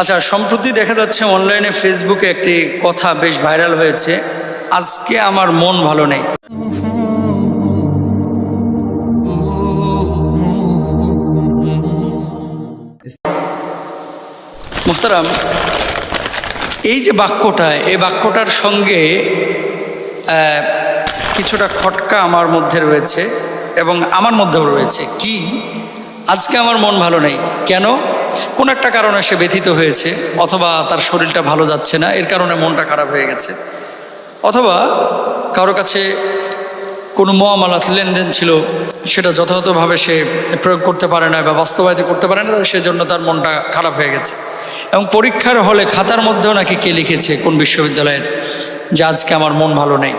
আচ্ছা সম্প্রতি দেখা যাচ্ছে অনলাইনে ফেসবুকে একটি কথা বেশ ভাইরাল হয়েছে। আজকে আমার মন ভালো নেই। মুহতারাম, এই যে বাক্যটা, এই বাক্যটার সঙ্গে কিছুটা খটকা আমার মধ্যে রয়েছে এবং আমার মধ্যেও রয়েছে। কি? আজকে আমার মন ভালো নেই। কেন? কোন একটা কারণে সে ব্যথিত হয়েছে, অথবা তার শরীরটা ভালো যাচ্ছে না, এর কারণে মনটা খারাপ হয়ে গেছে। অথবা কারও কাছে কোনো মহামালাত লেনদেন ছিল, সেটা যথাযথভাবে সে প্রয়োগ করতে পারে না বা বাস্তবায়িত করতে পারে না, সেজন্য তার মনটা খারাপ হয়ে গেছে। এবং পরীক্ষার হলে খাতার মধ্যেও নাকি কে লিখেছে কোন বিশ্ববিদ্যালয়ের, যে আজকে আমার মন ভালো নেই।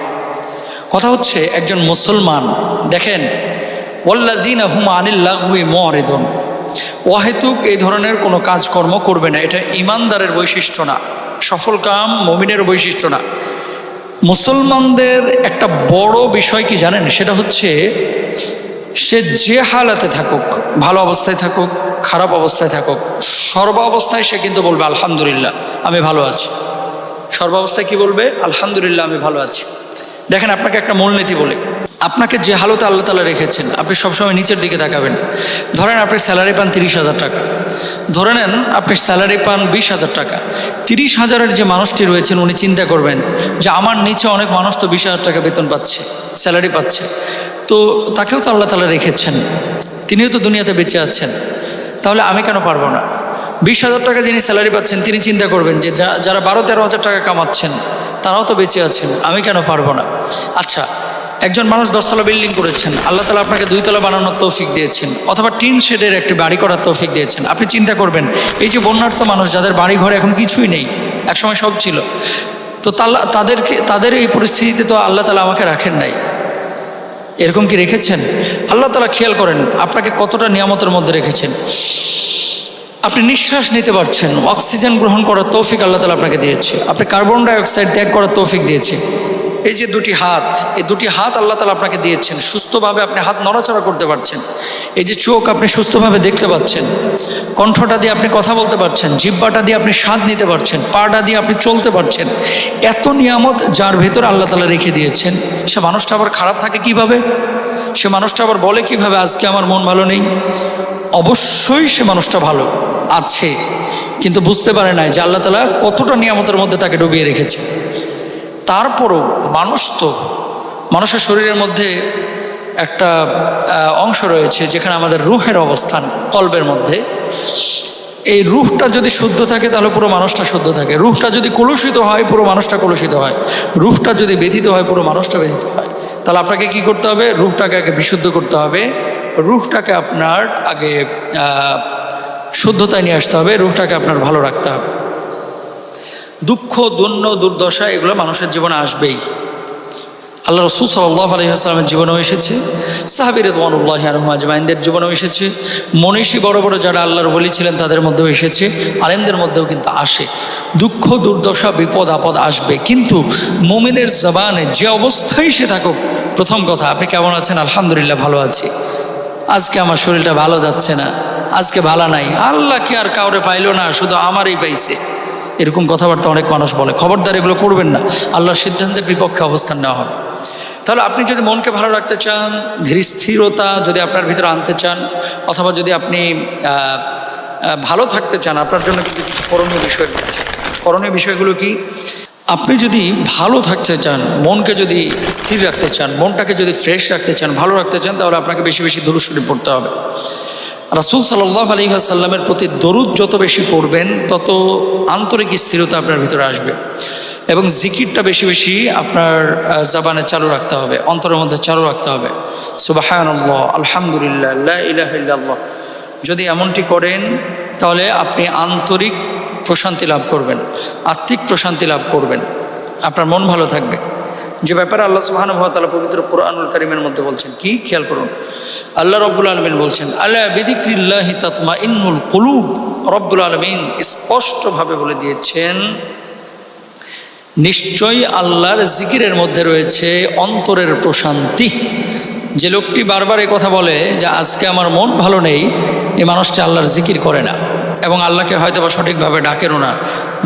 কথা হচ্ছে, একজন মুসলমান, দেখেন ওয়াল্লাদিন হুম আনিল্লাহুই মরেদন অহেতুক এই ধরনের কোনো কাজকর্ম করবে না। এটা ইমানদারের বৈশিষ্ট্য না, সফল কাম মমিনের বৈশিষ্ট্য না। মুসলমানদের একটা বড় বিষয় কি জানেন? সেটা হচ্ছে সে যে হালাতে থাকুক, ভালো অবস্থায় থাকুক, খারাপ অবস্থায় থাকুক সর্বাবস্থায় সে কিন্তু বলবে, আলহামদুলিল্লাহ, আমি ভালো আছি। সর্বাবস্থায় কি বলবে? আলহামদুলিল্লাহ, আমি ভালো আছি। দেখেন, আপনাকে একটা মূলনীতি বলে। আপনাকে যে হালতে আল্লাহ তালা রেখেছেন, আপনি সবসময় নিচের দিকে তাকাবেন। ধরেন আপনি স্যালারি পান তিরিশ হাজার টাকা। ধরে নেন আপনি স্যালারি পান বিশ হাজার টাকা। তিরিশ হাজারের যে মানুষটি রয়েছেন, উনি চিন্তা করবেন যে আমার নিচে অনেক মানুষ তো বিশ হাজার টাকা বেতন পাচ্ছে, স্যালারি পাচ্ছে। তো তাকেও তো আল্লাহ তালা রেখেছেন। তিনিও তো দুনিয়াতে বেঁচে আছেন। তাহলে আমি কেন পারব না? বিশ হাজার টাকা যিনি স্যালারি পাচ্ছেন, তিনি চিন্তা করবেন যে যারা বারো তেরো হাজার টাকা কামাচ্ছেন, তারাও তো বেঁচে আছেন। আমি কেন পারব না? আচ্ছা একজন মানুষ দশতলা বিল্ডিং করেছেন, আল্লাহ তালা আপনাকে দুইতলা বানানোর তৌফিক দিয়েছেন, অথবা টিন শেডের একটি বাড়ি করার তৌফিক দিয়েছেন। আপনি চিন্তা করবেন, এই যে বন্যার্থ মানুষ যাদের বাড়ি ঘর এখন কিছুই নেই, একসময় সব ছিল। তো তাদেরকে, তাদের এই পরিস্থিতিতে তো আল্লাহ তালা আমাকে রাখেন নাই। এরকম কি রেখেছেন? আল্লাহ তালা খেয়াল করেন, আপনাকে কতটা নিয়ামতের মধ্যে রেখেছেন। আপনি নিঃশ্বাস নিতে পারছেন, অক্সিজেন গ্রহণ করার তৌফিক আল্লাহ তালা আপনাকে দিয়েছে। আপনি কার্বন ডাইঅক্সাইড ত্যাগ করার তৌফিক দিয়েছে। এই যে দুটি হাত, এই দুটি হাত আল্লাহ তালা আপনাকে দিয়েছেন। সুস্থভাবে আপনি হাত নড়াচড়া করতে পারছেন। এই যে চোখ আপনি সুস্থভাবে দেখতে পাচ্ছেন। কণ্ঠটা দিয়ে আপনি কথা বলতে পারছেন। জিব্বাটা দিয়ে আপনি স্বাদ নিতে পারছেন। পাটা দিয়ে আপনি চলতে পারছেন। এত নিয়ামত যার ভেতর আল্লাহ তালা রেখে দিয়েছেন। সে মানুষটা আবার খারাপ থাকে কীভাবে? সে মানুষটা আবার বলে কীভাবে, আজকে আমার মন ভালো নেই? অবশ্যই সে মানুষটা ভালো আছে। কিন্তু বুঝতে পারে না যে আল্লাহ তালা কতটা নিয়ামতের মধ্যে তাকে ডুবিয়ে রেখেছে তারপরও মানুষ তো, মানুষের শরীরের মধ্যে একটা অংশ রয়েছে যেখানে আমাদের রুহের অবস্থান কল্পের মধ্যে। এই রুহটা যদি শুদ্ধ থাকে তাহলে পুরো মানুষটা শুদ্ধ থাকে। রুহটা যদি কলুষিত হয়, পুরো মানুষটা কলুষিত হয়। রুহটা যদি ব্যথিত হয়, পুরো মানুষটা ব্যথিত হয়। তাহলে আপনাকে কি করতে হবে? রুহটাকে আগে বিশুদ্ধ করতে হবে। রুহটাকে আপনার আগে শুদ্ধতায় নিয়ে আসতে হবে। রুহটাকে আপনার ভালো রাখতে হবে। দুঃখ দুন্য দুর্দশা, এগুলো মানুষের জীবনে আসবেই। আল্লাহ রসুল সাল্লাহ আলহিহাস্লামের জীবনেও এসেছে সাহাবির রদওয়ানুল্লাহ আজমাইনদের জীবনেও এসেছে, মনীষী বড় বড় যারা আল্লাহর বলি ছিলেন তাদের মধ্যেও এসেছে, আলেমদের মধ্যেও কিন্তু আসে। দুঃখ, দুর্দশা, বিপদ, আপদ আসবে, কিন্তু মুমিনের জবানে যে অবস্থায় সে থাকুক, প্রথম কথা, আপনি কেমন আছেন? আলহামদুলিল্লাহ ভালো আছি। আজকে আমার শরীরটা ভালো যাচ্ছে না, আজকে ভালো নাই। আল্লাহ কি আর কাউরে পাইলো না, শুধু আমারই পাইছে। এরকম কথাবার্তা অনেক মানুষ বলে। খবরদার এগুলো করবেন না। আল্লাহর সিদ্ধান্তের বিপক্ষে অবস্থান নেওয়া হবে। তাহলে আপনি যদি মনকে ভালো রাখতে চান, ধীর স্থিরতা যদি আপনার ভিতরে আনতে চান, অথবা যদি আপনি ভালো থাকতে চান, আপনার জন্য কিন্তু কিছু করণীয় বিষয় রয়েছে। করণীয় বিষয়গুলো কি? আপনি যদি ভালো থাকতে চান, মনকে যদি স্থির রাখতে চান, মনটাকে যদি ফ্রেশ রাখতে চান, ভালো রাখতে চান, তাহলে আপনাকে বেশি বেশি দূরস্বরী পড়তে হবে। রাসুল সাল্লাহ আলী সাল্লামের প্রতি দরুদ যত বেশি পড়বেন, তত আন্তরিক স্থিরতা আপনার ভিতরে আসবে এবং জিকিরটা বেশি বেশি আপনার জাবানে চালু রাখতে হবে, অন্তরের মধ্যে চালু রাখতে হবে। সুবাহানল্লাহ, আলহামদুলিল্লাহ, লা ইলাহা ইল্লাল্লাহ। যদি এমনটি করেন, তাহলে আপনি আন্তরিক প্রশান্তি লাভ করবেন, আত্মিক প্রশান্তি লাভ করবেন। আপনার মন ভালো থাকবে। যে ব্যাপারে আল্লাহ তাআলা পবিত্র কোরআনুল কারীমের মধ্যে বলছেন, কি? খেয়াল করুন। আল্লাহ রব্বুল আলমিন বলছেন আল্লাহ বিদিক্রিল্লাহি তাতমা ইন্নুল কুলুব। রব্বুল আলমিন স্পষ্টভাবে বলে দিয়েছেন, নিশ্চয়ই আল্লাহর জিকিরের মধ্যে রয়েছে অন্তরের প্রশান্তি। যে লোকটি বারবার এই কথা বলে যে, আজকে আমার মন ভালো নেই এই মানুষটা আল্লাহর জিকির করে না। এবং আল্লাহকে হয়তো বা সঠিকভাবে ডাকেনও না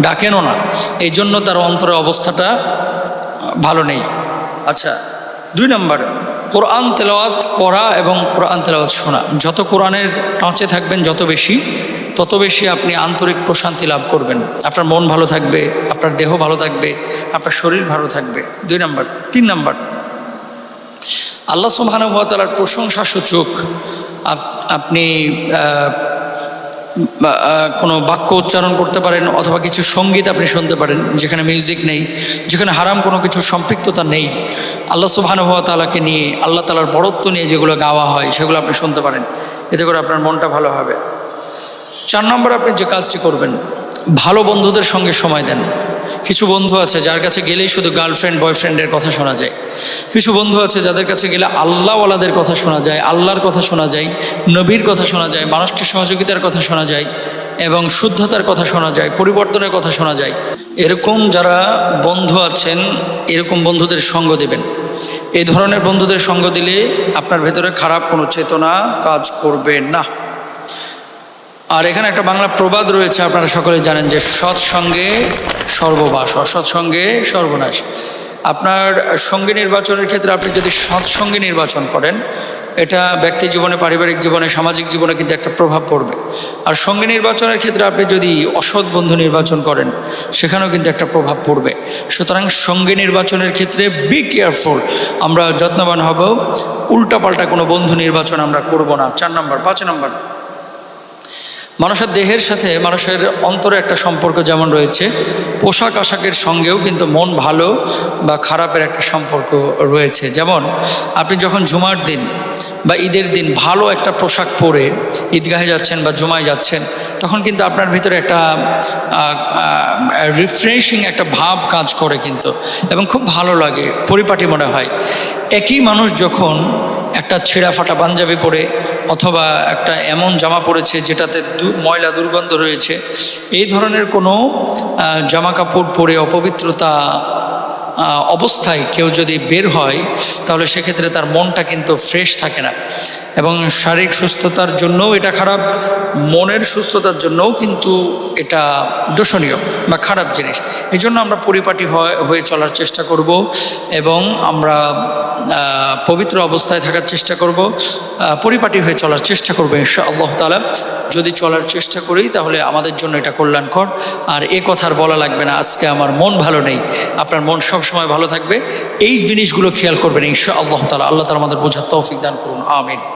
ডাকেনও না। এই জন্য তার অন্তরের অবস্থাটা ভালো নেই। আচ্ছা দুই নম্বর, কোরআন তেলাওয়াত করা এবং কোরআন তেলাওয়াত শোনা। যত কোরআনের টাঁচে থাকবেন, যত বেশি, তত বেশি আপনি আন্তরিক প্রশান্তি লাভ করবেন। আপনার মন ভালো থাকবে, আপনার দেহ ভালো থাকবে, আপনার শরীর ভালো থাকবে। দুই নম্বর, তিন নম্বর, আল্লাহ সুবাহানুভাতালার প্রশংসা সূচক আপ- আপনি কোনো বাক্য উচ্চারণ করতে পারেন অথবা কিছু সংগীত আপনি শুনতে পারেন যেখানে মিউজিক নেই, যেখানে হারাম কোনো কিছু সম্পৃক্ততা নেই, আল্লাহ হওয়া তালাকে নিয়ে, আল্লাহ তালার বড়ত্ব নিয়ে যেগুলো গাওয়া হয় সেগুলো আপনি শুনতে পারেন। এতে করে আপনার মনটা ভালো হবে। চার নম্বর আপনি যে কাজটি করবেন, ভালো বন্ধুদের সঙ্গে সময় দেন। কিছু বন্ধু আছে যার কাছে গেলেই শুধু গার্লফ্রেন্ড বয়ফ্রেন্ডের কথা শোনা যায়। কিছু বন্ধু আছে যাদের কাছে গেলে আল্লাহওয়ালাদের কথা শোনা যায়, আল্লাহর কথা শোনা যায়, নবীর কথা শোনা যায়, মানুষকে সহযোগিতার কথা শোনা যায় এবং শুদ্ধতার কথা শোনা যায়, পরিবর্তনের কথা শোনা যায়। এরকম যারা বন্ধু আছেন, এরকম বন্ধুদের সঙ্গ দেবেন। এই ধরনের বন্ধুদের সঙ্গ দিলে আপনার ভেতরে খারাপ কোনো চেতনা কাজ করবে না। আর এখানে একটা বাংলা প্রবাদ রয়েছে, আপনারা সকলে জানেন যে সৎসঙ্গে সর্ববাস, অসৎসঙ্গে সর্বনাশ। আপনার সঙ্গী নির্বাচনের ক্ষেত্রে আপনি যদি সৎসঙ্গী নির্বাচন করেন, এটা ব্যক্তি জীবনে, পারিবারিক জীবনে, সামাজিক জীবনে কিন্তু একটা প্রভাব পড়বে। আর সঙ্গী নির্বাচনের ক্ষেত্রে আপনি যদি অসৎ বন্ধু নির্বাচন করেন, সেখানেও কিন্তু একটা প্রভাব পড়বে। সুতরাং সঙ্গী নির্বাচনের ক্ষেত্রে বি কেয়ারফুল আমরা যত্নবান হব, উল্টাপাল্টা কোনো বন্ধু নির্বাচন আমরা করব না। চার নম্বর, পাঁচ নম্বর। মানুষের দেহের সাথে মানুষের অন্তরে একটা সম্পর্ক যেমন রয়েছে, পোশাক আশাকের সঙ্গেও কিন্তু মন ভালো বা খারাপের একটা সম্পর্ক রয়েছে। যেমন আপনি যখন জুমার দিন বা ঈদের দিন ভালো একটা পোশাক পরে ঈদগাহে যাচ্ছেন বা জুমায় যাচ্ছেন, তখন কিন্তু আপনার ভিতরে একটা রিফ্রেশিং একটা ভাব কাজ করে কিন্তু এবং খুব ভালো লাগে, পরিপাটি মনে হয়। একই মানুষ যখন একটা ছেঁড়া ফাটা পাঞ্জাবি পরে অথবা একটা এমন জামা পরেছে যেটাতে ময়লা দুর্গন্ধ রয়েছে। এই ধরনের কোনো জামা কাপড় পরে অপবিত্রতা অবস্থায় কেউ যদি বের হয়, তাহলে সেক্ষেত্রে তার মনটা কিন্তু ফ্রেশ থাকে না। এবং শারীরিক সুস্থতার জন্যও এটা খারাপ, মনের সুস্থতার জন্যও কিন্তু এটা দূষণীয় বা খারাপ জিনিস। এই জন্য আমরা পরিপাটি হয়ে চলার চেষ্টা করব এবং আমরা পবিত্র অবস্থায় থাকার চেষ্টা করব পরিপাটি হয়ে চলার চেষ্টা করব ইনশা আল্লাহ তালা যদি চলার চেষ্টা করি তাহলে আমাদের জন্য এটা কল্যাণকর। আর এ কথার বলা লাগবে না, আজকে আমার মন ভালো নেই, আপনার মন সবসময় ভালো থাকবে। এই জিনিসগুলো খেয়াল করবেন ইনশা আল্লাহ তালা আল্লাহ তালা আমাদের বোঝার তৌফিক দান করুন, আমিন।